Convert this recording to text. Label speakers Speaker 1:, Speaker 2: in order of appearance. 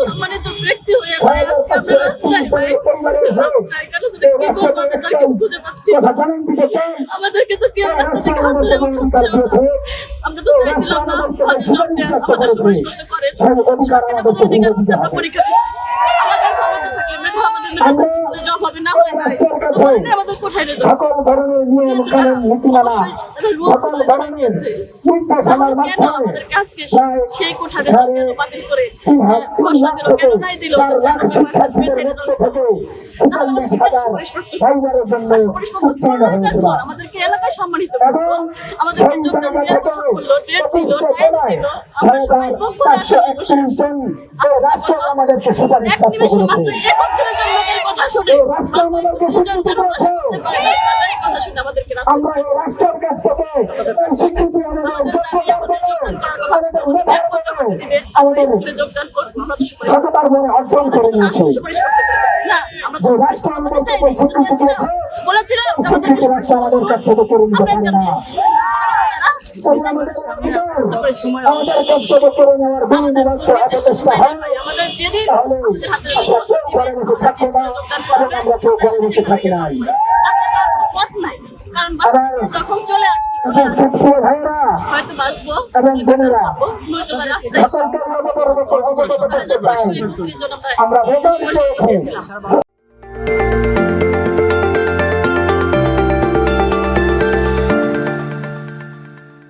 Speaker 1: সম্মানিত ব্যক্তি হয়ে আজকে আমরা রাস্তায় রাস্তায় কারও সাথে কি করব আমি তার কিছু খুঁজে পাচ্ছি আমাদেরকে তো কেউ রাস্তা থেকে হাত ধরে উঠাচ্ছে আমরা তো চাইছিলাম না আমাদের দেন আমাদের সুপারিশপ্রাপ্ত করেন সরকারের আমাদের অধিকার আছে আমরা পরীক্ষা আমাদের ক্ষমতা থাকলে মেধা আমাদের জব হবে না হয়ে যায় রেজাল্ট
Speaker 2: সকল ধরনের নিয়ম কানুন নীতিমালা সকল ধরনের নির্দেশনার মাধ্যমে
Speaker 1: সেই কোঠার বাতিল করে তাহলে আমাদেরকে করল এলাকায় সম্মানিত আমাদেরকে যোগদান দেওয়ার কথা দিল দিল। আমরা সবাই।
Speaker 2: আমাদেরকে সুপারিশ
Speaker 1: লোকের কথা শুনে মাত্র দুজন কেন করতে পারে না। তাদের কথা শুনে আমাদেরকে রাস্তায়
Speaker 2: আমরা এই রাষ্ট্রের কাছ থেকে এই স্বীকৃতি আমাদের
Speaker 1: দাবি আমাদের যোগদান করার কথা ছিল। উনি ব্যাগপত্র দিবে আমরা স্কুলে যোগদান করব আমরা তো সুপারিশ
Speaker 2: সততার অর্জন করে নিয়েছে।
Speaker 1: রাষ্ট্র সুপারিশ করতে পেরেছে না? আমরা তো সুপারিশ করতে চাইনি কিন্তু চেয়েছিলাম বলেছিলাম যে সুপারিশ
Speaker 2: আমাদের কাছ থেকে করে নিতে
Speaker 1: আমরা একজন
Speaker 2: না।
Speaker 1: পেয়েছি
Speaker 2: আমাদের
Speaker 1: যেদিন আমাদের হাতে পথ নাই। কারণ যখন চলে আসছি হয়তো বাঁচবো নয়তো বা রাস্তায়
Speaker 2: আমরা